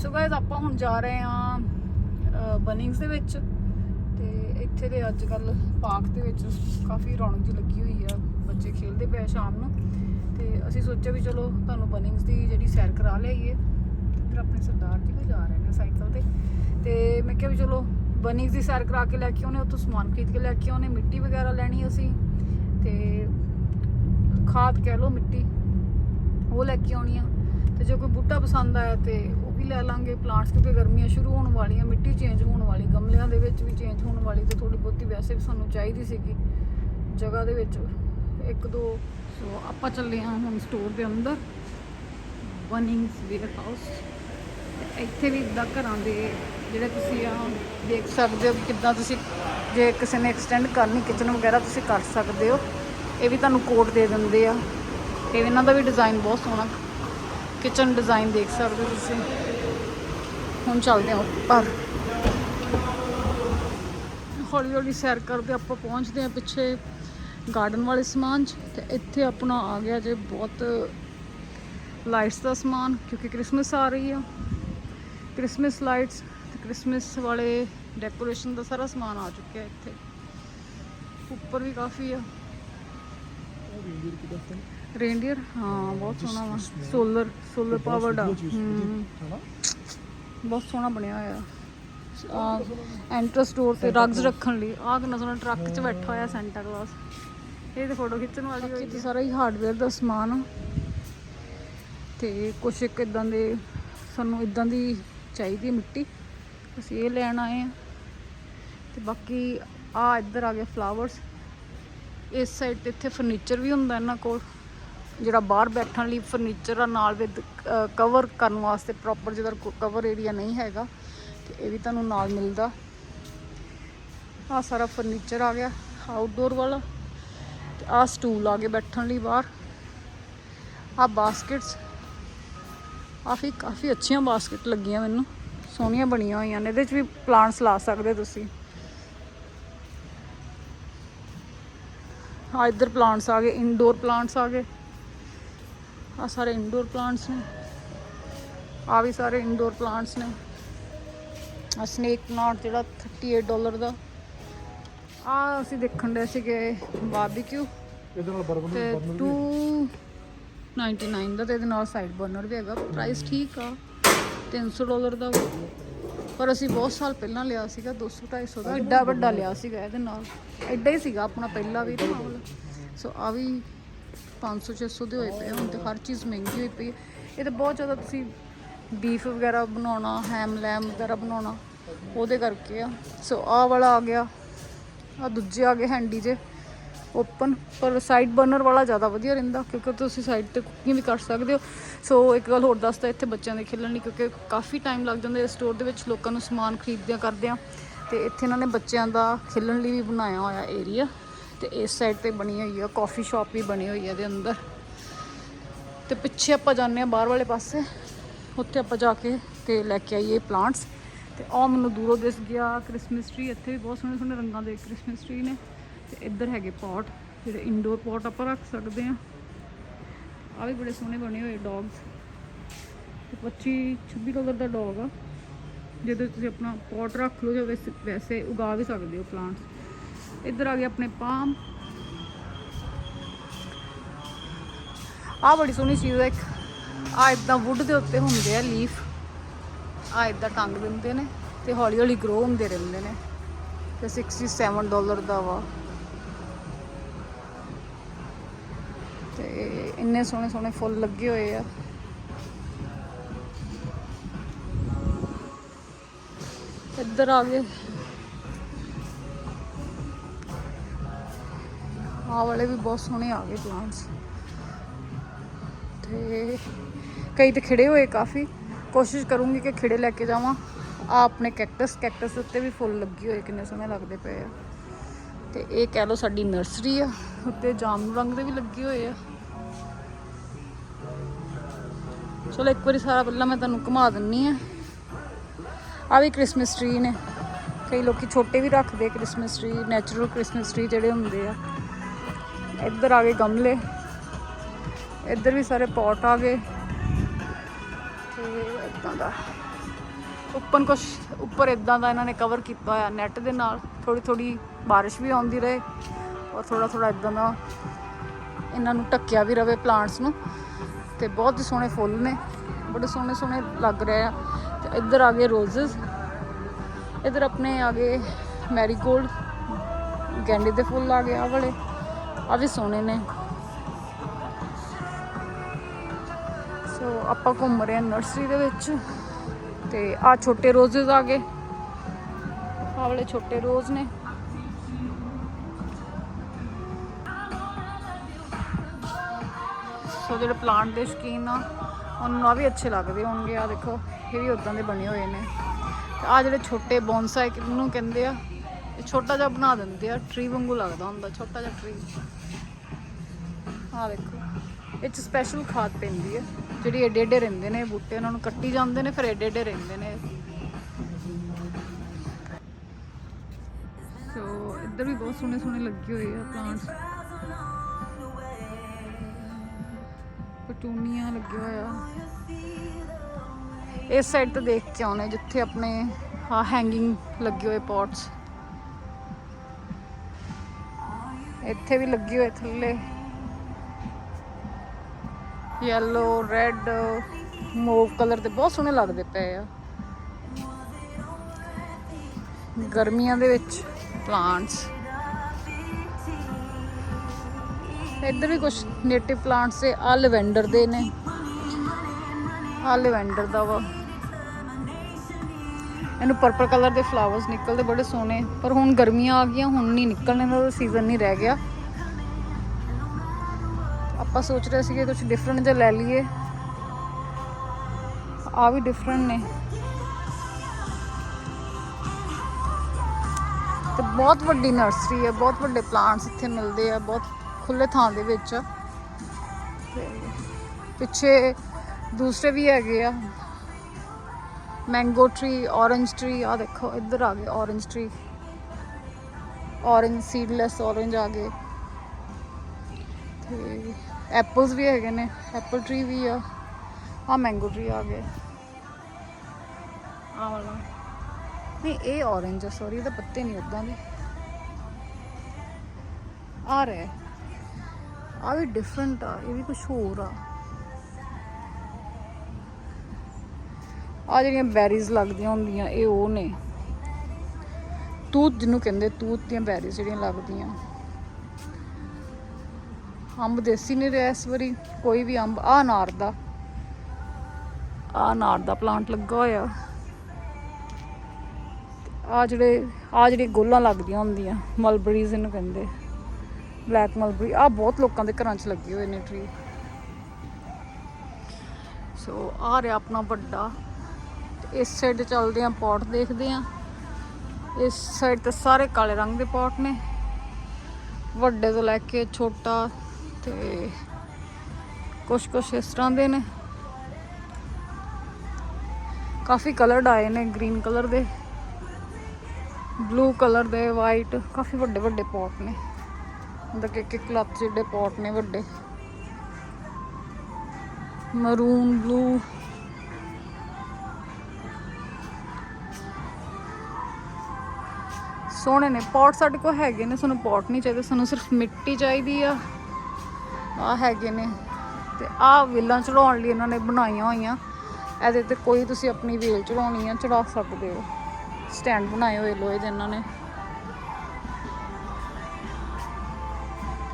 So guys ਆਪਾਂ ਹੁਣ ਜਾ ਰਹੇ ਹਾਂ ਬਨਿੰਗਸ ਦੇ ਵਿੱਚ ਤੇ ਇੱਥੇ ਦੇ ਅੱਜ ਕੱਲ ਪਾਰਕ ਦੇ ਵਿੱਚ ਕਾਫੀ ਰੌਣਕ ਜੀ ਲੱਗੀ ਹੋਈ ਆ, ਬੱਚੇ ਖੇਡਦੇ ਪਏ ਆ ਸ਼ਾਮ ਨੂੰ ਤੇ ਅਸੀਂ ਸੋਚਿਆ ਵੀ ਚਲੋ ਤੁਹਾਨੂੰ ਬਨਿੰਗਸ ਦੀ ਜਿਹੜੀ ਸੈਰ ਕਰਾ ਲਈਏ। ਇੱਧਰ ਆਪਣੇ ਸਰਦਾਰ ਜੀ ਵੀ ਜਾ ਰਹੇ ਨੇ ਸਾਈਕਲ ਤੇ। ਤੇ ਮੈਂ ਕਿਹਾ ਵੀ ਚਲੋ ਬਨਿੰਗਸ ਦੀ ਸੈਰ ਕਰਾ ਕੇ ਲੈ ਕੇ ਆਉਨੇ ਉੱਥੋਂ ਸਮਾਨ ਖਰੀਦ ਕੇ ਲੈ ਕੇ ਆਉਨੇ ਮਿੱਟੀ ਵਗੈਰਾ ਲੈਣੀ ਅਸੀਂ ਤੇ ਖਾਦ ਕਹਿ ਲਓ, ਮਿੱਟੀ ਉਹ ਲੈ ਕੇ ਆਉਣੀ ਆ। ਤੇ ਜੇ ਕੋਈ ਬੂਟਾ ਪਸੰਦ ਆਇਆ ਤੇ ਵੀ ਲੈ ਲਾਂਗੇ ਪਲਾਂਟਸ ਕਿਉਂਕਿ ਗਰਮੀਆਂ ਸ਼ੁਰੂ ਹੋਣ ਵਾਲੀਆਂ, ਮਿੱਟੀ ਚੇਂਜ ਹੋਣ ਵਾਲੀ, ਗਮਲਿਆਂ ਦੇ ਵਿੱਚ ਵੀ ਚੇਂਜ ਹੋਣ ਵਾਲੀ ਤੇ ਥੋੜੀ ਬਹੁਤੀ ਵੈਸੇ ਵੀ ਸਾਨੂੰ ਚਾਹੀਦੀ ਸੀਗੀ ਜਗ੍ਹਾ ਦੇ ਵਿੱਚ। ਇੱਕ ਦੋ, ਸੋ ਆਪਾਂ ਚੱਲੇ ਹਾਂ ਹੁਣ ਸਟੋਰ ਦੇ ਅੰਦਰ ਬਨਿੰਗਸ ਵੇਅਰ ਹਾਊਸ ਇੱਥੇ ਵੀ ਇਦਾਂ ਘਰਾਂ ਦੇ ਜਿਹੜੇ ਤੁਸੀਂ ਆ ਦੇਖ ਸਕਦੇ ਹੋ ਕਿੱਦਾਂ ਤੁਸੀਂ ਜੇ ਕਿਸੇ ਨੇ ਐਕਸਟੈਂਡ ਕਰਨੀ ਕਿਚਨ ਵਗੈਰਾ ਤੁਸੀਂ ਕਰ ਸਕਦੇ ਹੋ। ਇਹ ਵੀ ਤੁਹਾਨੂੰ ਕੋਟ ਦੇ ਦਿੰਦੇ ਆ। ਇਹ ਇਹਨਾਂ ਦਾ ਵੀ ਡਿਜ਼ਾਈਨ ਬਹੁਤ ਸੋਹਣਾ। ਕਿਚਨ ਡਿਜ਼ਾਈਨ ਦੇਖ ਸਕਦੇ ਹੋ ਤੁਸੀਂ। ਹੁਣ ਚੱਲਦੇ ਹਾਂ ਉੱਪਰ। ਹੌਲੀ ਹੌਲੀ ਸੈਰ ਕਰਦੇ ਆਪਾਂ ਪਹੁੰਚਦੇ ਹਾਂ ਪਿੱਛੇ ਗਾਰਡਨ ਵਾਲੇ ਸਮਾਨ 'ਚ ਤੇ ਇੱਥੇ ਆਪਣਾ ਆ ਗਿਆ ਜੇ ਬਹੁਤ ਲਾਈਟਸ ਦਾ ਸਮਾਨ ਕਿਉਂਕਿ ਕ੍ਰਿਸਮਸ ਆ ਰਹੀ ਆ। ਕ੍ਰਿਸਮਸ ਲਾਈਟਸ ਤੇ ਕ੍ਰਿਸਮਸ ਵਾਲੇ ਡੈਕੋਰੇਸ਼ਨ ਦਾ ਸਾਰਾ ਸਮਾਨ ਆ ਚੁੱਕਿਆ ਇੱਥੇ। ਉੱਪਰ ਵੀ ਕਾਫੀ ਆ। ਰੇਨਡੀਅਰ ਹਾਂ ਬਹੁਤ ਸੋਹਣਾ ਵਾ। ਸੋਲਰ ਸੋਲਰ ਪਾਵਰਡ ਆ। ਬਹੁਤ ਸੋਹਣਾ ਬਣਿਆ ਹੋਇਆ। ਆ ਐਂਟਰ ਸਟੋਰ ਤੇ ਰਗਸ ਰੱਖਣ ਲਈ। ਆਹ ਕਿੰਨਾ ਸੋਹਣਾ ਟਰੱਕ 'ਚ ਬੈਠਾ ਹੋਇਆ ਸੈਂਟਾ ਕਲਾਸ ਇਹ ਤੇ ਫੋਟੋ ਖਿੱਚਣ ਵਾਲੀ ਹੋਈ ਤੇ ਸਾਰਾ ਹੀ ਹਾਰਡਵੇਅਰ ਦਾ ਸਮਾਨ ਤੇ ਕੁਛ ਇੱਕ ਇਦਾਂ ਦੇ ਸਾਨੂੰ ਇਦਾਂ ਦੀ ਚਾਹੀਦੀ ਮਿੱਟੀ। ਅਸੀਂ ਇਹ ਲੈਣ ਆਏ ਆ। ਤੇ ਬਾਕੀ ਆ ਇੱਧਰ ਆ ਗਿਆ ਫਲਾਵਰਸ ਇਸ ਸਾਈਡ ਤੇ ਇੱਥੇ ਫਰਨੀਚਰ ਵੀ ਹੁੰਦਾ ਇਹਨਾਂ ਕੋਲ। ਜਿਹੜਾ ਬਾਹਰ ਬੈਠਣ ਲਈ ਫਰਨੀਚਰ ਆ, ਨਾਲ ਵਿਦ ਕਵਰ ਕਰਨ ਵਾਸਤੇ ਪ੍ਰੋਪਰ ਜਿਹਦਾ ਕਵਰ ਏਰੀਆ ਨਹੀਂ ਹੈਗਾ, ਤੇ ਇਹ ਵੀ ਤੁਹਾਨੂੰ ਨਾਲ ਮਿਲਦਾ। ਆ ਸਾਰਾ ਫਰਨੀਚਰ ਆ ਗਿਆ ਆਊਟਡੋਰ ਵਾਲਾ, ਤੇ ਆ ਸਟੂਲ ਆ ਗਏ ਬੈਠਣ ਲਈ ਬਾਹਰ। ਆ ਬਾਸਕਟਸ ਕਾਫੀ ਕਾਫੀ ਅੱਛੀਆਂ ਬਾਸਕਟ ਲੱਗੀਆਂ ਮੈਨੂੰ, ਸੋਹਣੀਆਂ ਬਣੀਆਂ ਹੋਈਆਂ ਨੇ, ਇਹਦੇ 'ਚ ਵੀ ਪਲਾਂਟਸ ਲਾ ਸਕਦੇ ਤੁਸੀਂ। ਆ ਇੱਧਰ ਪਲਾਂਟਸ ਆ ਗਏ ਇਨਡੋਰ ਪਲਾਂਟਸ ਆ ਗਏ। ਆ ਸਾਰੇ ਇਨਡੋਰ ਪਲਾਂਟਸ ਨੇ। ਆ ਵੀ ਸਾਰੇ ਇਨਡੋਰ ਪਲਾਂਟਸ ਨੇ। ਆ ਸਨੇਕ ਪਲਾਂਟ ਜਿਹੜਾ 38 ਡਾਲਰ ਦਾ। ਆ ਅਸੀਂ ਦੇਖਣ ਦੇ ਸੀਗੇ ਬਾਰਬੀਕਿਊ ਇਹਦੇ ਨਾਲ ਬਰਬਨ ਤੇ 299 ਦਾ ਤੇ ਇਹਦੇ ਨਾਲ ਸਾਈਡ ਬਰਨਰ ਵੀ ਹੈਗਾ। ਪ੍ਰਾਈਸ ਠੀਕ ਆ। 300 ਡਾਲਰ ਦਾ। ਪਰ ਅਸੀਂ ਬਹੁਤ ਸਾਲ ਪਹਿਲਾਂ ਲਿਆ ਸੀਗਾ 200 250 ਦਾ। ਐਡਾ ਵੱਡਾ ਲਿਆ ਸੀਗਾ ਇਹਦੇ ਨਾਲ। ਐਡਾ ਹੀ ਸੀਗਾ ਆਪਣਾ ਪਹਿਲਾ ਵੀ ਤੇ। ਸੋ ਆ ਵੀ 500 600 ਦੇ ਹੋਏ ਪਏ ਹੁਣ ਤੇ ਹਰ ਚੀਜ਼ ਮਹਿੰਗੀ ਹੋਈ ਪਈ ਹੈ ਇਹ ਤਾਂ ਬਹੁਤ ਜ਼ਿਆਦਾ ਤੁਸੀਂ ਬੀਫ ਵਗੈਰਾ ਬਣਾਉਣਾ ਹੈਮ ਲੈਮ ਵਗੈਰਾ ਬਣਾਉਣਾ, ਉਹਦੇ ਕਰਕੇ ਆ। ਸੋ ਆਹ ਵਾਲਾ ਆ ਗਿਆ ਆ ਦੂਜੇ ਆ ਗਏ ਹੈਂਡੀ ਜੇ ਓਪਨ ਪਰ ਸਾਈਡ ਬਰਨਰ ਵਾਲਾ ਜ਼ਿਆਦਾ ਵਧੀਆ ਰਹਿੰਦਾ, ਕਿਉਂਕਿ ਤੁਸੀਂ ਸਾਈਡ ਤੇ ਕੁਕਿੰਗ ਵੀ ਕਰ ਸਕਦੇ ਹੋ। ਸੋ ਇੱਕ ਗੱਲ ਹੋਰ ਦੱਸਦਾ ਇੱਥੇ ਬੱਚਿਆਂ ਦੇ ਖੇਲਣ ਲਈ, ਕਿਉਂਕਿ ਕਾਫੀ ਟਾਈਮ ਲੱਗ ਜਾਂਦਾ ਇਸ ਸਟੋਰ ਦੇ ਵਿੱਚ ਲੋਕਾਂ ਨੂੰ ਸਮਾਨ ਖਰੀਦਦਿਆਂ ਕਰਦਿਆਂ। ਤੇ ਇੱਥੇ ਇਹਨਾਂ ਨੇ ਬੱਚਿਆਂ ਦਾ ਖੇਲਣ ਲਈ ਵੀ ਬਣਾਇਆ ਹੋਇਆ ਏਰੀਆ ਤੇ ਇਸ ਸਾਈਡ ਤੇ ਬਣੀ ਹੋਈ ਆ ਕਾਫੀ ਸ਼ਾਪ ਵੀ ਬਣੀ ਹੋਈ ਹੈ ਇਹਦੇ ਅੰਦਰ। ਤੇ ਪਿੱਛੇ ਆਪਾਂ ਜਾਂਦੇ ਆ ਬਾਹਰ ਵਾਲੇ ਪਾਸੇ, ਉੱਥੇ ਆਪਾਂ ਜਾ ਕੇ ਤੇ ਲੈ ਕੇ ਆਈਏ ਪਲਾਂਟਸ ਤੇ ਆ ਮੈਨੂੰ ਦੂਰੋਂ ਦਿਸ ਗਿਆ ਕ੍ਰਿਸਮਸ ਟਰੀ ਇੱਥੇ ਵੀ ਬਹੁਤ ਸੋਹਣੇ ਸੋਹਣੇ ਰੰਗਾਂ ਦੇ ਕ੍ਰਿਸਮਸ ਟਰੀ ਨੇ। ਤੇ ਇੱਧਰ ਹੈਗੇ ਪੌਟ ਜਿਹੜੇ ਇੰਡੋਰ ਪੌਟ ਆਪਾਂ ਰੱਖ ਸਕਦੇ ਆ। ਆ ਵੀ ਬੜੇ ਸੋਹਣੇ ਬਣੇ ਹੋਏ ਡੌਗਸ ਤੇ 25 26 ਡਾਲਰ ਦਾ ਡੌਗ ਆ। ਜਿਹਦੇ ਤੁਸੀਂ ਆਪਣਾ ਪੌਟ ਰੱਖ ਲਓ ਜਾਂ ਵੈਸੇ ਵੈਸੇ ਉਗਾ ਵੀ ਸਕਦੇ ਹੋ ਪਲਾਂਟਸ ਇੱਧਰ ਆ ਗਏ ਆਪਣੇ ਪਾਮ। ਆ ਬੜੀ ਸੋਹਣੀ ਚੀਜ਼ ਹੈ ਇੱਕ। ਆ ਇਦਾਂ ਵੁੱਡ ਦੇ ਉੱਤੇ ਹੁੰਦੇ ਆ ਲੀਫ ਆ ਇਦਾਂ ਟੰਗ ਦਿੰਦੇ ਨੇ ਤੇ ਹੌਲੀ ਹੌਲੀ ਗਰੋ ਹੁੰਦੇ ਰਹਿੰਦੇ ਨੇ। ਤੇ 67 ਡਾਲਰ ਦਾ ਵਾ। ਤੇ ਇੰਨੇ ਸੋਹਣੇ ਸੋਹਣੇ ਫੁੱਲ ਲੱਗੇ ਹੋਏ ਆ। ਇੱਧਰ ਆ ਗਏ। ਆਹ ਵਾਲੇ ਵੀ ਬਹੁਤ ਸੋਹਣੇ ਆ ਗਏ ਪਲਾਂਟਸ ਤੇ ਕਈ ਤੇ ਖਿੜੇ ਹੋਏ ਕਾਫੀ। ਕੋਸ਼ਿਸ਼ ਕਰੂੰਗੀ ਕਿ ਖਿੜੇ ਲੈ ਕੇ ਜਾਵਾਂ। ਆ ਆਪਣੇ ਕੈਕਟਸ ਕੈਕਟਸ ਉੱਤੇ ਵੀ ਫੁੱਲ ਲੱਗੇ ਹੋਏ ਕਿੰਨੇ ਸੋਹਣੇ ਲੱਗਦੇ ਪਏ ਆ। ਤੇ ਇਹ ਕਹਿ ਲਓ ਸਾਡੀ ਨਰਸਰੀ ਆ। ਉੱਤੇ ਜਾਮਨੂ ਰੰਗ ਦੇ ਵੀ ਲੱਗੇ ਹੋਏ ਆ। ਚਲੋ ਇੱਕ ਵਾਰੀ ਸਾਰਾ ਪਹਿਲਾਂ ਮੈਂ ਤੁਹਾਨੂੰ ਘੁਮਾ ਦਿੰਨੀ ਆ। ਆ ਵੀ ਕ੍ਰਿਸਮਸ ਟ੍ਰੀ ਨੇ। ਕਈ ਲੋਕੀ ਛੋਟੇ ਵੀ ਰੱਖਦੇ Christmas tree natural Christmas tree ਜਿਹੜੇ ਹੁੰਦੇ ਆ। ਇੱਧਰ ਆ ਗਏ ਗਮਲੇ। ਇੱਧਰ ਵੀ ਸਾਰੇ ਪੌਟ ਆ ਗਏ। ਤੇ ਇਦਾਂ ਦਾ। ਉੱਪਰ ਕੁਛ, ਉੱਪਰ ਇਦਾਂ ਦਾ ਇਹਨਾਂ ਨੇ ਕਵਰ ਕੀਤਾ ਹੋਇਆ ਨੈਟ ਦੇ ਨਾਲ। ਥੋੜੀ ਥੋੜੀ ਬਾਰਿਸ਼ ਵੀ ਆਉਂਦੀ ਰਹੇ ਔਰ ਥੋੜਾ ਥੋੜਾ ਇਦਾਂ ਦਾ ਇਹਨਾਂ ਨੂੰ ਢੱਕਿਆ ਵੀ ਰਵੇ ਪਲਾਂਟਸ ਨੂੰ। ਤੇ ਬਹੁਤ ਹੀ ਸੋਹਣੇ ਫੁੱਲ ਨੇ। ਬੜੇ ਸੋਹਣੇ ਸੋਹਣੇ ਲੱਗ ਰਹੇ ਆ। ਤੇ ਇੱਧਰ ਆ ਗਏ ਰੋਜ਼ਸ ਇੱਧਰ ਆਪਣੇ ਆ ਗਏ ਮੈਰੀਗੋਲਡ। ਗੈਂਡੇ ਦੇ ਫੁੱਲ ਆ ਗਏ ਆ ਵਾਲੇ। ਆ ਵੀ ਸੋਹਣੇ ਨੇ। ਸੋ ਆਪਾਂ ਘੁੰਮ ਰਹੇ ਹਾਂ ਨਰਸਰੀ ਦੇ ਵਿੱਚ ਤੇ ਆ ਛੋਟੇ ਰੋਜ਼ਸ ਆ ਗਏ। ਆ ਵਾਲੇ ਛੋਟੇ ਰੋਜ਼ ਨੇ। ਸੋ ਜਿਹੜੇ ਪਲਾਂਟ ਦੇ ਸ਼ੌਕੀਨ ਆ, ਉਹਨਾਂ ਨੂੰ ਵੀ ਅੱਛੇ ਲੱਗਦੇ ਹੋਣਗੇ। ਆ ਦੇਖੋ, ਇਹ ਵੀ ਉਦਾਂ ਦੇ ਬਣੇ ਹੋਏ ਨੇ। ਤੇ ਆ ਜਿਹੜੇ ਛੋਟੇ ਬੌਨਸਾਈ ਨੂੰ ਕਹਿੰਦੇ ਆ, ਇਹ ਛੋਟਾ ਜਿਹਾ ਬਣਾ ਦਿੰਦੇ ਆ ਟਰੀ ਵਾਂਗੂ ਲੱਗਦਾ ਹੁੰਦਾ, ਛੋਟਾ ਜਿਹਾ ਟਰੀ ਆ ਦੇਖੋ ਇਹ ਚ ਸਪੈਸ਼ਲ ਖਾਦ ਪੈਂਦੀ ਹੈ। ਜਿਹੜੀ ਏਡੇ ਏਡੇ ਰਹਿੰਦੇ ਨੇ, ਬੂਟੇ ਉਹਨਾਂ ਨੂੰ ਕੱਟੀ ਜਾਂਦੇ ਨੇ, ਫਿਰ ਏਡੇ ਏਡੇ ਰਹਿੰਦੇ ਨੇ। ਸੋ ਇੱਧਰ ਵੀ ਬਹੁਤ ਸੋਹਣੇ ਸੋਹਣੇ ਲੱਗੇ ਹੋਏ ਆ ਪਲਾਂਟਸ ਪਟੂਨੀਆਂ ਲੱਗਿਆ ਹੋਇਆ ਇਸ ਸਾਈਡ ਤੋਂ ਦੇਖ ਕੇ ਆਉਣੇ, ਜਿੱਥੇ ਆਪਣੇ ਆ ਹੈਂਗਿੰਗ ਲੱਗੇ ਹੋਏ ਪੌਟਸ ਇੱਥੇ ਵੀ ਲੱਗੇ ਹੋਏ ਥੱਲੇ। ਯੈਲੋ ਰੈੱਡ ਮੋਵ ਕਲਰ ਦੇ ਬਹੁਤ ਸੋਹਣੇ ਲੱਗਦੇ ਪਏ ਆ। ਗਰਮੀਆਂ ਦੇ ਵਿੱਚ ਪਲਾਂਟਸ ਇੱਧਰ ਵੀ ਕੁਝ ਨੇਟਿਵ ਪਲਾਂਟਸ ਦੇ ਆ ਲਵੈਂਡਰ ਦੇ ਨੇ। ਆ ਲਵੈਂਡਰ ਦਾ ਵਾ। ਇਹਨੂੰ ਪਰਪਲ ਕਲਰ ਦੇ ਫਲਾਵਰਸ ਨਿਕਲਦੇ ਬੜੇ ਸੋਹਣੇ। ਪਰ ਹੁਣ ਗਰਮੀਆਂ ਆ ਗਈਆਂ, ਹੁਣ ਨਹੀਂ ਨਿਕਲਣੇ ਦਾ ਸੀਜ਼ਨ ਨਹੀਂ ਰਹਿ ਗਿਆ। ਆਪਾਂ ਸੋਚ ਰਹੇ ਸੀਗੇ ਕੁਝ ਡਿਫਰੈਂਟ ਜਿਹਾ ਲੈ ਲਈਏ। ਆ ਵੀ ਡਿਫਰੈਂਟ ਨੇ। ਤੇ ਬਹੁਤ ਵੱਡੀ ਨਰਸਰੀ ਹੈ ਬਹੁਤ ਵੱਡੇ ਪਲਾਂਟਸ ਇੱਥੇ ਮਿਲਦੇ ਆ, ਬਹੁਤ ਖੁੱਲੇ ਥਾਂ ਦੇ ਵਿੱਚ। ਆ। ਤੇ ਪਿੱਛੇ ਦੂਸਰੇ ਵੀ ਹੈਗੇ ਆ। ਮੈਂਗੋ ਟਰੀ ਔਰੰਜ ਟਰੀ ਆ ਦੇਖੋ, ਇੱਧਰ ਆ ਗਏ orange tree orange seedless orange ਆ ਗਏ। ਤੇ ਐਪਲਸ ਵੀ ਹੈਗੇ ਨੇ, ਐਪਲ ਟਰੀ ਵੀ ਆ ਆ ਮੈਂਗੋ ਟਰੀ ਆ ਗਏ। ਆ ਵਾਲਾ। ਨਹੀਂ, ਇਹ ਔਰੰਜ ਆ ਸੌਰੀ ਇਹਦੇ ਪੱਤੇ ਨਹੀਂ ਉਦਾਂ ਦੇ। ਆ ਰਿਹਾ। ਆ ਵੀ ਡਿਫਰੈਂਟ ਆ, ਇਹ ਵੀ ਕੁਝ ਹੋਰ ਆ। ਆ ਜਿਹੜੀਆਂ ਬੈਰੀਜ਼ ਲੱਗਦੀਆਂ ਹੁੰਦੀਆਂ, ਇਹ ਉਹ ਨੇ। ਤੂਤ ਜਿਹਨੂੰ ਕਹਿੰਦੇ ਤੂਤ ਦੀਆਂ ਬੈਰੀਜ਼ ਜਿਹੜੀਆਂ ਲੱਗਦੀਆਂ। ਅੰਬ ਦੇਸੀ ਨਹੀਂ ਰਿਹਾ ਇਸ ਵਾਰੀ, ਕੋਈ ਵੀ ਅੰਬ ਆ ਅਨਾਰ ਦਾ। ਆ ਅਨਾਰ ਦਾ ਪਲਾਂਟ ਲੱਗਾ ਹੋਇਆ। ਆ ਜਿਹੜੇ ਆ ਜਿਹੜੀ ਗੋਲਾਂ ਲੱਗਦੀਆਂ ਹੁੰਦੀਆਂ ਮਲਬਰੀਜ਼ ਇਹਨੂੰ ਕਹਿੰਦੇ। ਬਲੈਕ ਮਲਬਰੀ ਆ ਬਹੁਤ ਲੋਕਾਂ ਦੇ ਘਰਾਂ 'ਚ ਲੱਗੇ ਹੋਏ ਨੇ ਟਰੀ ਸੋ ਆ ਰਿਹਾ ਆਪਣਾ ਵੱਡਾ। ਇਸ ਸਾਈਡ ਚੱਲਦੇ ਆ ਪੌਟ ਦੇਖਦੇ ਆ। ਇਸ ਸਾਈਡ ਤੇ ਸਾਰੇ ਕਾਲੇ ਰੰਗ ਦੇ ਪੌਟ ਨੇ। ਵੱਡੇ ਤੋਂ ਲੈ ਕੇ ਛੋਟਾ ਤੇ ਕੁਛ ਕੁਛ ਇਸ ਤਰ੍ਹਾਂ ਦੇ ਨੇ। ਕਾਫੀ ਕਲਰਡ ਆਏ ਨੇ ਗ੍ਰੀਨ ਕਲਰ ਦੇ ਬਲੂ ਕਲਰ ਦੇ ਵਾਈਟ ਕਾਫੀ ਵੱਡੇ ਵੱਡੇ ਪੋਟ ਨੇ। ਮਤਲਬ ਕਿ ਇੱਕ ਲੱਤ ਜਿਹੜੇ ਪੋਟ ਨੇ ਵੱਡੇ। ਮਰੂਨ ਬਲੂ ਸੋਹਣੇ ਨੇ। ਪੋਟ ਸਾਡੇ ਕੋਲ ਹੈਗੇ ਨੇ, ਸਾਨੂੰ ਪੋਟ ਨਹੀਂ ਚਾਹੀਦੇ, ਸਾਨੂੰ ਸਿਰਫ ਮਿੱਟੀ ਚਾਹੀਦੀ ਆ। ਆ ਹੈਗੇ ਨੇ। ਤੇ ਆ ਵੇਲਾਂ ਚੜਾਉਣ ਲਈ ਇਹਨਾਂ ਨੇ ਬਣਾਈਆਂ ਹੋਈਆਂ। ਇਹਦੇ ਤੇ ਕੋਈ ਤੁਸੀਂ ਆਪਣੀ ਵੇਲ ਚੜਾਉਣੀ ਆ, ਚੜਾ ਸਕਦੇ ਹੋ। ਸਟੈਂਡ ਬਣਾਏ ਹੋਏ ਲੋਹੇ ਦੇ ਇਹਨਾਂ ਨੇ।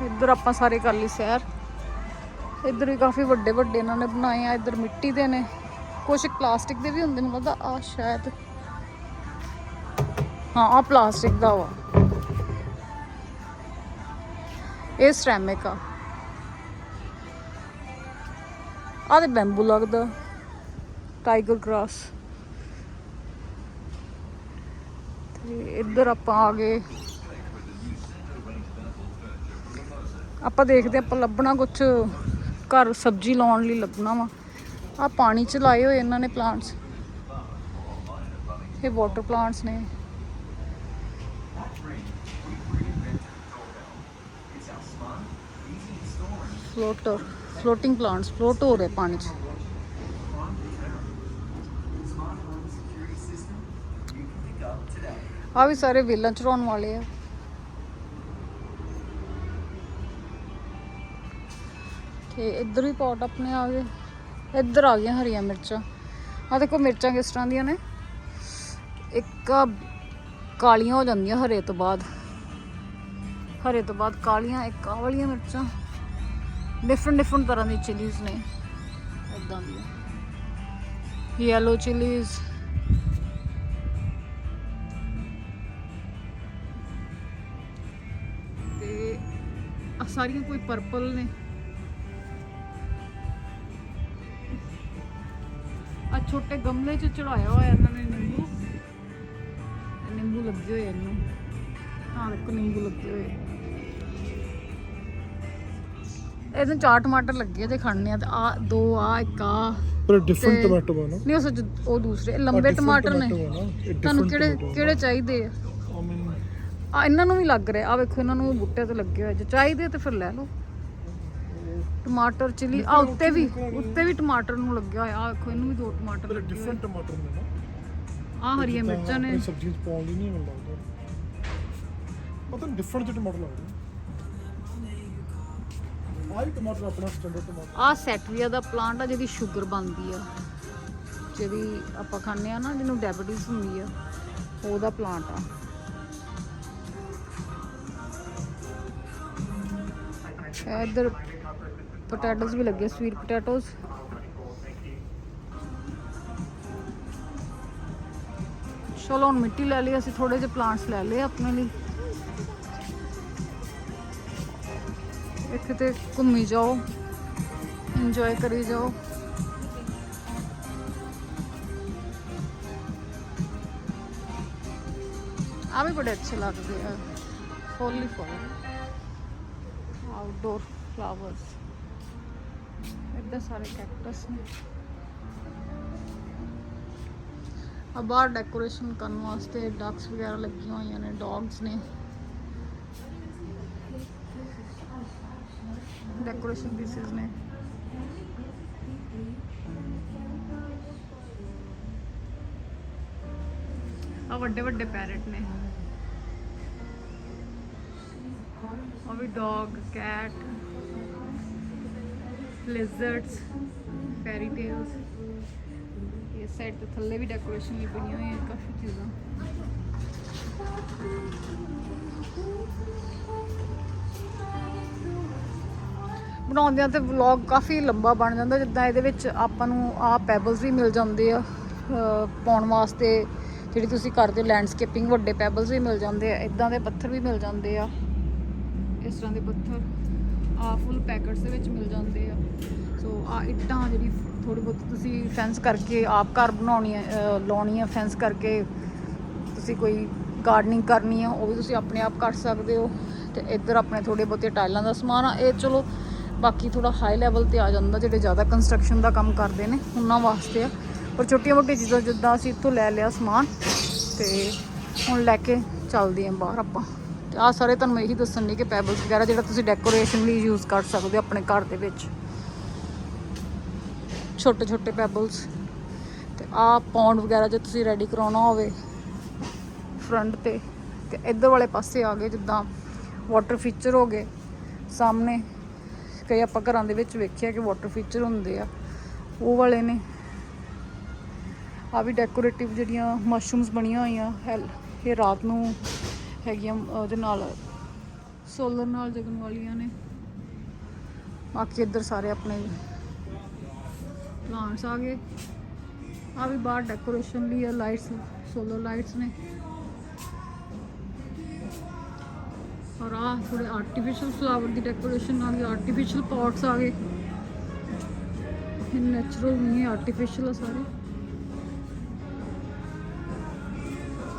ਇੱਧਰ ਆਪਾਂ ਸਾਰੇ ਕਰ ਲਈ ਸੈਰ। ਇੱਧਰ ਵੀ ਕਾਫੀ ਵੱਡੇ ਵੱਡੇ ਇਹਨਾਂ ਨੇ ਬਣਾਏ ਆ, ਇੱਧਰ ਮਿੱਟੀ ਦੇ ਨੇ। ਕੁਝ ਪਲਾਸਟਿਕ ਦੇ ਵੀ ਹੁੰਦੇ ਨੇ ਲੱਗਦਾ ਆ ਸ਼ਾਇਦ। ਹਾਂ ਆ ਪਲਾਸਟਿਕ ਦਾ ਵਾ। ਇਹ ਸਰੈਮਿਕ ਆ। ਆ ਤੇ ਬੈਂਬੂ ਲੱਗਦਾ। ਟਾਈਗਰ ਗ੍ਰਾਸ ਤੇ ਇੱਧਰ ਆਪਾਂ ਆ ਗਏ। ਆਪਾਂ ਦੇਖਦੇ ਆਪਾਂ ਲੱਭਣਾ ਕੁਝ ਘਰ ਸਬਜ਼ੀ ਲਾਉਣ ਲਈ ਲੱਭਣਾ ਵਾ। ਆ ਪਾਣੀ ਚ ਲਾਏ ਹੋਏ ਇਹਨਾਂ ਨੇ ਪਲਾਂਟਸ ਇਹ ਵਾਟਰ ਪਲਾਂਟਸ ਨੇ। ਫਲੋਟਰ ਫਲੋਟਿੰਗ ਪਲਾਂਟਸ ਫਲੋਟ ਹੋ ਰਹੇ ਪਾਣੀ 'ਚ। ਆ ਵੀ ਸਾਰੇ ਵੇਲਾਂ ਚੜਾਉਣ ਵਾਲੇ ਆ। ਤੇ ਇੱਧਰ ਵੀ ਪੌਟ ਆਪਣੇ ਆ ਗਏ। ਇੱਧਰ ਆ ਗਈਆਂ ਹਰੀਆਂ ਮਿਰਚਾਂ। ਆ ਦੇਖੋ ਮਿਰਚਾਂ ਕਿਸ ਤਰ੍ਹਾਂ ਦੀਆਂ ਨੇ। ਇੱਕ ਕਾਲੀਆਂ ਹੋ ਜਾਂਦੀਆਂ ਹਰੇ ਤੋਂ ਬਾਅਦ। ਹਰੇ ਤੋਂ ਬਾਅਦ ਕਾਲੀਆਂ, ਇੱਕ ਆ ਵਾਲੀਆਂ ਮਿਰਚਾਂ। ਡਿਫਰੈਂਟ ਡਿਫਰੈਂਟ ਤਰ੍ਹਾਂ ਦੀ ਚਿਲੀਜ਼ ਨੇ। ਇਦਾਂ ਦੀਆਂ। ਯੈਲੋ ਚਿਲੀਜ਼ ਤੇ ਆ ਸਾਰੀਆਂ ਕੋਈ ਪਰਪਲ ਨੇ। ਆ ਛੋਟੇ ਗਮਲੇ 'ਚ ਚੜਾਇਆ ਹੋਇਆ ਇਹਨਾਂ ਨੇ ਨਿੰਬੂ। ਨਿੰਬੂ ਲੱਗੇ ਹੋਏ ਇਹਨੂੰ। ਹਾਂ ਦੇਖੋ, ਨਿੰਬੂ ਲੱਗੇ ਹੋਏ। ਇਹਦੇ ਚਾਰ ਟਮਾਟਰ ਲੱਗੇ ਆ ਤੇ ਖੜਨੇ ਆ ਤੇ ਆ ਦੋ ਆ ਇੱਕ ਆ ਪਰ ਡਿਫਰੈਂਟ ਤੇ- ਟੋਮੈਟੋ ਹੈ ਨਾ। ਨਹੀਂ ਉਹ ਸੱਚ ਉਹ ਦੂਸਰੇ ਲੰਬੇ ਟਮਾਟਰ ਨੇ। ਤੁਹਾਨੂੰ ਕਿਹੜੇ ਕਿਹੜੇ ਚਾਹੀਦੇ ਆ? ਆ ਇਹਨਾਂ ਨੂੰ ਵੀ ਲੱਗ ਰਿਹਾ। ਆ ਵੇਖੋ ਇਹਨਾਂ ਨੂੰ ਬੁੱਟੇ ਤੇ ਲੱਗੇ ਹੋਏ ਜੇ ਚਾਹੀਦੇ ਤੇ ਫਿਰ ਲੈ ਲਓ। ਟਮਾਟਰ ਚਿਲੀ ਆ ਉੱਤੇ ਵੀ ਉੱਤੇ ਵੀ ਟਮਾਟਰ ਨੂੰ ਲੱਗਿਆ ਹੋਇਆ ਆ। ਵੇਖੋ ਇਹਨੂੰ ਵੀ ਦੋ ਟਮਾਟਰ ਲੱਗੇ ਹੋਏ ਡਿਫਰੈਂਟ ਟਮਾਟਰ ਨੇ ਨਾ। ਆ ਹਰੀਆਂ ਮਿਰਚਾਂ ਨੇ। ਸਬਜ਼ੀਆਂ ਪਾਉਣ ਲਈ ਨਹੀਂ ਪਤਾ ਨਹੀਂ ਡਿਫਰੈਂਟ ਜਿਹੇ ਟਮਾਟਰ ਲੱਗਦੇ ਆਹ ਹੀ ਟਮਾਟਰ ਆਪਣਾ ਸਟੈਂਡਰਡ ਟਮਾਟਰ ਆ। ਸੈਟਰੀਆ ਦਾ ਪਲਾਂਟ ਆ ਜਿਹਦੀ ਸ਼ੂਗਰ ਬਣਦੀ ਆ। ਜਿਹੜੀ ਆਪਾਂ ਖਾਂਦੇ ਆ ਨਾ, ਜਿਹਨੂੰ ਡਾਇਬੀਟੀਜ਼ ਹੁੰਦੀ ਆ, ਉਹਦਾ ਪਲਾਂਟ ਆ। ਇਹ ਇੱਧਰ ਪੋਟੈਟੋਸ ਵੀ ਲੱਗੇ ਸਵੀਟ ਪੋਟੈਟੋਸ ਚਲੋ ਹੁਣ ਮਿੱਟੀ ਲੈ ਲਈ, ਅਸੀਂ ਥੋੜੇ ਜਿਹੇ ਪਲਾਂਟਸ ਲੈ ਲਏ ਆਪਣੇ ਲਈ। ਇੱਥੇ ਤੇ ਘੁੰਮੀ ਜਾਓ ਇੰਜੋਏ ਕਰੀ ਜਾਓ। ਆ ਵੀ ਬੜੇ ਅੱਛੇ ਲੱਗਦੇ ਆ ਫੁੱਲ ਹੀ ਫੁੱਲ। ਆਊਟਡੋਰ ਫਲਾਵਰਸ ਇੱਧਰ ਸਾਰੇ ਕੈਕਟਸ ਨੇ। ਆ ਬਾਹਰ ਡੈਕੋਰੇਸ਼ਨ ਕਰਨ ਵਾਸਤੇ ਡਕਸ ਵਗੈਰਾ ਲੱਗੀਆਂ ਹੋਈਆਂ ਨੇ ਡੌਗਸ ਨੇ। ਡੈਕੋਰੇਸ਼ਨ ਪੀਸਿਸ ਨੇ ਆ ਵੱਡੇ ਵੱਡੇ ਪੈਰਟ ਨੇ ਆ ਵੀ dog cat lizards fairy tales ਇਹ ਸਾਈਡ ਤੇ ਥੱਲੇ ਵੀ ਡੈਕੋਰੇਸ਼ਨ ਲਈ ਬਣੀਆਂ ਹੋਈਆਂ ਕਾਫੀ ਚੀਜ਼ਾਂ ਬਣਾਉਂਦਿਆਂ ਤੇ ਵਲੌਗ ਕਾਫੀ ਲੰਬਾ ਬਣ ਜਾਂਦਾ, ਜਿੱਦਾਂ ਇਹਦੇ ਵਿੱਚ ਆਪਾਂ ਨੂੰ ਆ ਪੈਬਲਸ ਵੀ ਮਿਲ ਜਾਂਦੇ ਆ ਪਾਉਣ ਵਾਸਤੇ, ਜਿਹੜੀ ਤੁਸੀਂ ਕਰਦੇ ਹੋ ਲੈਂਡਸਕੇਪਿੰਗ ਵੱਡੇ ਪੈਬਲਸ ਵੀ ਮਿਲ ਜਾਂਦੇ ਆ ਇਦਾਂ ਦੇ ਪੱਥਰ ਵੀ ਮਿਲ ਜਾਂਦੇ ਆ। ਇਸ ਤਰ੍ਹਾਂ ਦੇ ਪੱਥਰ ਆ ਫੁੱਲ ਪੈਕਟਸ ਦੇ ਵਿੱਚ ਮਿਲ ਜਾਂਦੇ ਆ। ਸੋ ਆ ਇੱਟਾਂ ਜਿਹੜੀ ਥੋੜੀ ਬਹੁਤ ਤੁਸੀਂ ਫੈਂਸ ਕਰਕੇ ਆਪ ਘਰ ਬਣਾਉਣੀ ਹੈ ਲਾਉਣੀ ਹੈ ਫੈਂਸ ਕਰਕੇ, ਤੁਸੀਂ ਕੋਈ ਗਾਰਡਨਿੰਗ ਕਰਨੀ ਆ, ਉਹ ਵੀ ਤੁਸੀਂ ਆਪਣੇ ਆਪ ਕਰ ਸਕਦੇ ਹੋ। ਤੇ ਇੱਧਰ ਆਪਣੇ ਥੋੜੇ ਬਹੁਤੇ ਟਾਈਲਾਂ ਦਾ ਸਮਾਨ ਆ। ਇਹ ਚਲੋ ਬਾਕੀ ਥੋੜਾ ਹਾਈ ਲੈਵਲ ਤੇ ਆ ਜਾਂਦਾ, ਜਿਹੜੇ ਜ਼ਿਆਦਾ ਕੰਸਟਰਕਸ਼ਨ ਦਾ ਕੰਮ ਕਰਦੇ ਨੇ, ਉਹਨਾਂ ਵਾਸਤੇ ਆ। ਪਰ ਛੋਟੀਆਂ ਮੋਟੀਆਂ ਚੀਜ਼ਾਂ, ਜਿੱਦਾਂ ਅਸੀਂ ਇੱਥੋਂ ਲੈ ਲਿਆ ਸਮਾਨ, ਤੇ ਹੁਣ ਲੈ ਕੇ ਚੱਲਦੇ ਆਂ ਬਾਹਰ ਆਪਾਂ। ਤੇ ਆ ਸਾਰੇ ਤੁਹਾਨੂੰ ਇਹੀ ਦੱਸਣ ਲਈ ਕਿ ਪੈਬਲਸ ਵਗੈਰਾ ਜਿਹੜਾ ਤੁਸੀਂ ਡੈਕੋਰੇਸ਼ਨ ਲਈ ਯੂਜ਼ ਕਰ ਸਕਦੇ ਹੋ ਆਪਣੇ ਘਰ ਦੇ ਵਿੱਚ। ਛੋਟੇ ਛੋਟੇ ਪੈਬਲਸ ਤੇ ਆ ਪੌਂਡ ਵਗੈਰਾ ਜੇ ਤੁਸੀਂ ਰੈਡੀ ਕਰਾਉਣਾ ਹੋਵੇ ਫਰੰਟ ਤੇ ਤੇ ਇੱਧਰ ਵਾਲੇ ਪਾਸੇ ਆ ਗਏ, ਜਿੱਦਾਂ ਵਾਟਰ ਫੀਚਰ ਹੋ ਗਏ, ਸਾਹਮਣੇ ਕਈ ਆਪਾਂ ਘਰਾਂ ਦੇ ਵਿੱਚ ਵੇਖਿਆ ਕਿ ਵਾਟਰ ਫੀਚਰ ਹੁੰਦੇ ਆ, ਉਹ ਵਾਲੇ ਨੇ। ਆ ਵੀ ਡੈਕੋਰੇਟਿਵ ਜਿਹੜੀਆਂ ਮਸ਼ਰੂਮਸ ਬਣੀਆਂ ਹੋਈਆਂ ਹੈ ਇਹ ਰਾਤ ਨੂੰ ਹੈਗੀਆਂ, ਉਹਦੇ ਨਾਲ ਸੋਲਰ ਨਾਲ ਜਗਣ ਵਾਲੀਆਂ ਨੇ। ਬਾਕੀ ਇੱਧਰ ਸਾਰੇ ਆਪਣੇ ਪਲਾਂਟਸ ਆ ਗਏ। ਆ ਵੀ ਬਾਹਰ ਡੈਕੋਰੇਸ਼ਨ ਲਈ ਆ ਲਾਈਟਸ ਸੋਲਰ ਲਾਈਟਸ ਨੇ। ਔਰ ਆ ਥੋੜੇ ਆਰਟੀਫੀਸ਼ੀਅਲ ਫਲਾਵਰ ਦੀ ਡੈਕੋਰੇਸ਼ਨ ਆ ਗਈ ਆਰਟੀਫੀਸ਼ੀਅਲ ਪੌਟਸ ਆ ਗਏ। ਇਹ ਨੈਚੁਰਲ ਨਹੀਂ ਆਰਟੀਫੀਸ਼ੀਅਲ ਆ ਸਾਰੇ।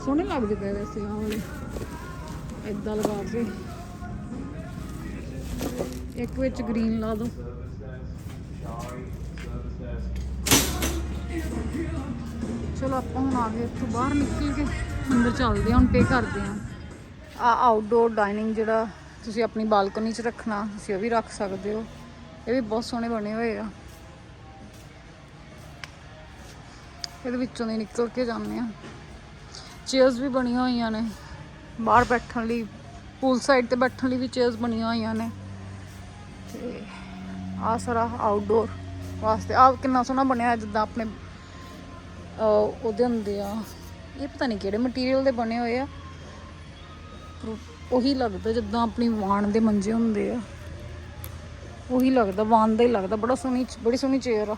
ਸੋਹਣੇ ਲੱਗਦੇ ਪਏ ਵੈਸੇ ਆਹ ਵਾਲੇ। ਇਦਾਂ ਲਗਾ ਕੇ। ਇੱਕ ਵਿੱਚ ਗ੍ਰੀਨ ਲਾ ਦੋ। ਚਲੋ ਆਪਾਂ ਹੁਣ ਆ ਗਏ, ਇੱਥੋਂ ਬਾਹਰ ਨਿਕਲ ਕੇ। ਅੰਦਰ ਚੱਲਦੇ ਹਾਂ ਹੁਣ ਪੇ ਕਰਦੇ ਹਾਂ ਆ ਆਊਟਡੋਰ ਡਾਈਨਿੰਗ ਜਿਹੜਾ ਤੁਸੀਂ ਆਪਣੀ ਬਾਲਕਨੀ 'ਚ ਰੱਖਣਾ, ਤੁਸੀਂ ਉਹ ਵੀ ਰੱਖ ਸਕਦੇ ਹੋ। ਇਹ ਵੀ ਬਹੁਤ ਸੋਹਣੇ ਬਣੇ ਹੋਏ ਆ। ਇਹਦੇ ਵਿੱਚੋਂ ਦੀ ਨਿਕਲ ਕੇ ਜਾਂਦੇ ਆ। ਚੇਅਰਸ ਵੀ ਬਣੀਆਂ ਹੋਈਆਂ ਨੇ। ਬਾਹਰ ਬੈਠਣ ਲਈ ਪੂਲ ਸਾਈਡ ਤੇ ਬੈਠਣ ਲਈ ਵੀ ਚੇਅਰਸ ਬਣੀਆਂ ਹੋਈਆਂ ਨੇ। ਤੇ ਆ ਸਾਰਾ ਆਊਟਡੋਰ ਵਾਸਤੇ। ਆ ਕਿੰਨਾ ਸੋਹਣਾ ਬਣਿਆ ਜਿੱਦਾਂ ਆਪਣੇ ਉਹਦੇ ਹੁੰਦੇ ਆ। ਇਹ ਪਤਾ ਨਹੀਂ ਕਿਹੜੇ ਮਟੀਰੀਅਲ ਦੇ ਬਣੇ ਹੋਏ ਆ। ਉਹੀ ਲੱਗਦਾ ਜਿੱਦਾਂ ਆਪਣੀ ਵਾਣ ਦੇ ਮੰਜੇ ਹੁੰਦੇ ਆ। ਉਹੀ ਲੱਗਦਾ ਵਾਣ ਦਾ ਹੀ ਲੱਗਦਾ। ਬੜਾ ਸੋਹਣੀ ਬੜੀ ਸੋਹਣੀ ਚੇਅਰ ਆ।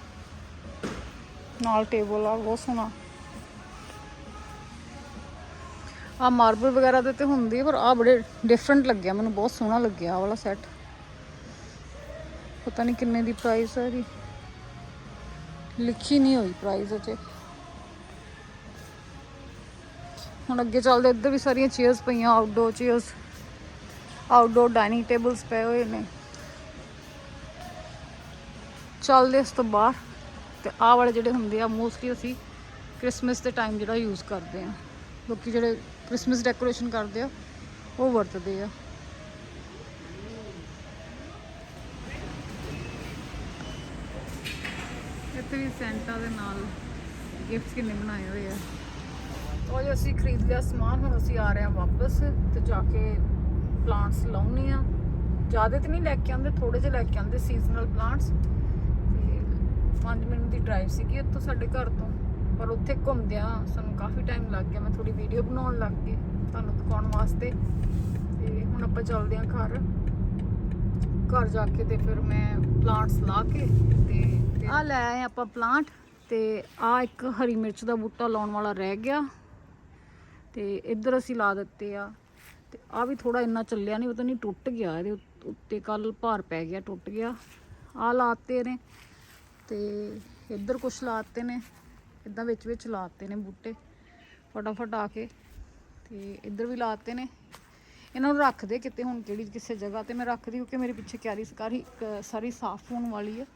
ਨਾਲ ਟੇਬਲ ਆ ਬਹੁਤ ਸੋਹਣਾ। ਆ ਮਾਰਬਲ ਵਗੈਰਾ ਦੇ ਤੇ ਹੁੰਦੀ ਆ, ਪਰ ਆ ਬੜੇ ਡਿਫਰੈਂਟ ਲੱਗਿਆ। ਮੈਨੂੰ ਬਹੁਤ ਸੋਹਣਾ ਲੱਗਿਆ ਆਹ ਵਾਲਾ ਸੈੱਟ ਪਤਾ ਨਹੀਂ ਕਿੰਨੇ ਦੀ ਪ੍ਰਾਈਸ ਹੈ ਇਹਦੀ। ਲਿਖੀ ਨਹੀਂ ਹੋਈ ਪ੍ਰਾਈਸ ਅਜੇ। ਹੁਣ ਅੱਗੇ ਚੱਲਦੇ, ਇੱਧਰ ਵੀ ਸਾਰੀਆਂ ਚੇਅਰਸ ਪਈਆਂ outdoor chairs outdoor dining tables ਪਏ ਹੋਏ ਨੇ। ਚੱਲਦੇ ਇਸ ਤੋਂ ਬਾਹਰ ਤੇ ਆਹ ਵਾਲੇ ਜਿਹੜੇ ਹੁੰਦੇ ਆ ਮੋਸਟਲੀ ਅਸੀਂ ਕ੍ਰਿਸਮਸ ਦੇ ਟਾਈਮ ਜਿਹੜਾ ਯੂਜ਼ ਕਰਦੇ ਆ ਲੋਕੀ ਜਿਹੜੇ ਕ੍ਰਿਸਮਸ ਡੈਕੋਰੇਸ਼ਨ ਕਰਦੇ ਆ, ਉਹ ਵਰਤਦੇ ਆ। ਇੱਥੇ ਵੀ ਸੈਂਟਾ ਦੇ ਨਾਲ ਗਿਫਟਸ ਕਿੰਨੇ ਬਣਾਏ ਹੋਏ ਆ। ਉਹ ਜੋ ਅਸੀਂ ਖਰੀਦ ਲਿਆ ਸਮਾਨ, ਹੁਣ ਅਸੀਂ ਆ ਰਹੇ ਹਾਂ ਵਾਪਸ ਤੇ ਜਾ ਕੇ ਪਲਾਂਟਸ ਲਾਉਣੇ ਆ ਜ਼ਿਆਦਾ ਤੇ ਨਹੀਂ ਲੈ ਕੇ ਆਉਂਦੇ ਥੋੜੇ ਜਿਹੇ ਲੈ ਕੇ ਆਉਂਦੇ ਸੀਜ਼ਨਲ ਪਲਾਂਟਸ ਤੇ 5 ਮਿੰਟ ਦੀ ਡਰਾਈਵ ਸੀਗੀ ਇੱਥੋਂ ਸਾਡੇ ਘਰ ਤੋਂ। ਪਰ ਉੱਥੇ ਘੁੰਮਦਿਆਂ ਸਾਨੂੰ ਕਾਫੀ ਟਾਈਮ ਲੱਗ ਗਿਆ। ਮੈਂ ਥੋੜੀ ਵੀਡੀਓ ਬਣਾਉਣ ਲੱਗ ਗਈ ਤੁਹਾਨੂੰ ਦਿਖਾਉਣ ਵਾਸਤੇ। ਤੇ ਹੁਣ ਆਪਾਂ ਚੱਲਦੇ ਹਾਂ ਘਰ। ਘਰ ਜਾ ਕੇ ਤੇ ਫਿਰ ਮੈਂ ਪਲਾਂਟਸ ਲਾ ਕੇ ਤੇ ਆ ਲੈ ਆਏ ਆਪਾਂ ਪਲਾਂਟ ਤੇ ਆ ਇੱਕ ਹਰੀ ਮਿਰਚ ਦਾ ਬੂਟਾ ਲਾਉਣ ਵਾਲਾ ਰਹਿ ਗਿਆ। ਤੇ ਇੱਧਰ ਅਸੀਂ ਲਾ ਦਿੱਤੇ ਆ। ਤੇ ਆ ਵੀ ਥੋੜਾ ਇੰਨਾ ਚੱਲਿਆ ਨਹੀਂ ਪਤਾ ਨਹੀਂ ਟੁੱਟ ਗਿਆ, ਇਹਦੇ ਉੱਤੇ ਕੱਲ ਭਾਰ ਪੈ ਗਿਆ, ਟੁੱਟ ਗਿਆ। ਆ ਲਾਤੇ ਨੇ ਤੇ ਇੱਧਰ ਕੁਛ ਲਾਤੇ ਨੇ, ਇਦਾਂ ਵਿੱਚ ਵਿੱਚ ਲਾਤੇ ਨੇ ਬੂਟੇ, ਫਟਾਫਟ ਆ ਕੇ। ਤੇ ਇੱਧਰ ਵੀ ਲਾਤੇ ਨੇ। ਇਹਨਾਂ ਨੂੰ ਰੱਖਦੇ ਕਿਤੇ ਹੁਣ ਕਿਹੜੀ ਕਿਸੇ ਜਗ੍ਹਾ ਤੇ ਮੈਂ ਰੱਖਦੀ ਕਿਉਂਕਿ ਮੇਰੇ ਪਿੱਛੇ ਕਿਆਰੀ ਸਾਰੀ ਅਹ ਸਾਰੀ ਸਾਫ਼ ਹੋਣ ਵਾਲੀ ਹੈ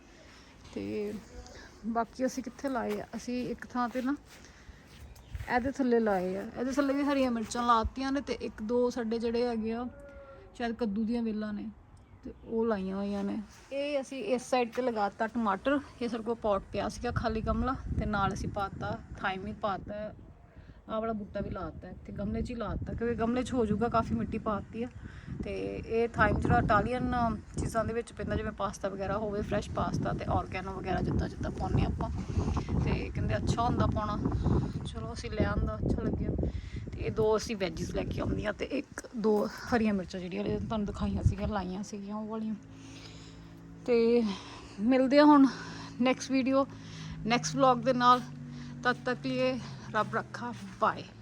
ਤੇ ਬਾਕੀ ਅਸੀਂ ਕਿੱਥੇ ਲਾਏ ਆ? ਅਸੀਂ ਇੱਕ ਥਾਂ ਤੇ ਨਾ ਇਹਦੇ ਥੱਲੇ ਲਾਏ ਆ। ਇਹਦੇ ਥੱਲੇ ਵੀ ਹਰੀਆਂ ਮਿਰਚਾਂ ਲਾਤੀਆਂ ਨੇ ਤੇ ਇੱਕ ਦੋ ਸਾਡੇ ਜਿਹੜੇ ਹੈਗੇ ਆ, ਸ਼ਾਇਦ ਕੱਦੂ ਦੀਆਂ ਵੇਲਾਂ ਨੇ, ਤੇ ਉਹ ਲਾਈਆਂ ਹੋਈਆਂ ਨੇ। ਇਹ ਅਸੀਂ ਇਸ ਸਾਈਡ ਤੇ ਲਗਾਤਾ ਟਮਾਟਰ। ਇਹ ਸਾਡੇ ਕੋਲ ਪੌਟ ਪਿਆ ਸੀਗਾ ਖਾਲੀ ਗਮਲਾ ਤੇ ਨਾਲ ਅਸੀਂ ਪਾਤਾ, ਥਾਈਮ ਵੀ ਪਾਤਾ। ਆਹ ਵਾਲਾ ਬੂਟਾ ਵੀ ਲਾਤਾ, ਇੱਥੇ ਗਮਲੇ 'ਚ ਹੀ ਲਾਤਾ, ਕਿਉਂਕਿ ਗਮਲੇ 'ਚ ਹੋ ਜਾਊਗਾ, ਕਾਫੀ ਮਿੱਟੀ ਪਾਤੀ ਆ। ਤੇ ਇਹ ਥਾਈਮ ਜਿਹੜਾ ਇਟਾਲੀਅਨ ਚੀਜ਼ਾਂ ਦੇ ਵਿੱਚ ਪੈਂਦਾ, ਜਿਵੇਂ ਪਾਸਤਾ ਵਗੈਰਾ ਹੋਵੇ, ਫਰੈਸ਼ ਪਾਸਤਾ ਤੇ ਆਰਗੈਨੋ ਵਗੈਰਾ ਜਿੱਦਾਂ ਜਿੱਦਾਂ ਪਾਉਂਦੇ ਆਪਾਂ। ਤੇ ਕਹਿੰਦੇ ਅੱਛਾ ਹੁੰਦਾ ਪਾਉਣਾ। ਚਲੋ ਅਸੀਂ ਲੈ ਆਂਦਾ, ਅੱਛਾ ਲੱਗਿਆ। ਤੇ ਇਹ ਦੋ ਅਸੀਂ ਵੈਜਿਸ ਲੈ ਕੇ ਆਉਂਦੀਆਂ ਤੇ ਇੱਕ, ਦੋ ਹਰੀਆਂ ਮਿਰਚਾਂ ਜਿਹੜੀਆਂ ਤੁਹਾਨੂੰ ਦਿਖਾਈਆਂ ਸੀਗੀਆਂ, ਲਾਈਆਂ ਸੀਗੀਆਂ ਉਹ ਵਾਲੀਆਂ। ਤੇ ਮਿਲਦੇ ਆ ਹੁਣ ਨੈਕਸਟ ਵੀਡੀਓ ਨੈਕਸਟ ਵਲੌਗ ਦੇ ਨਾਲ। ਤਦ ਤੱਕ ਲਈ Rub, rub, bye.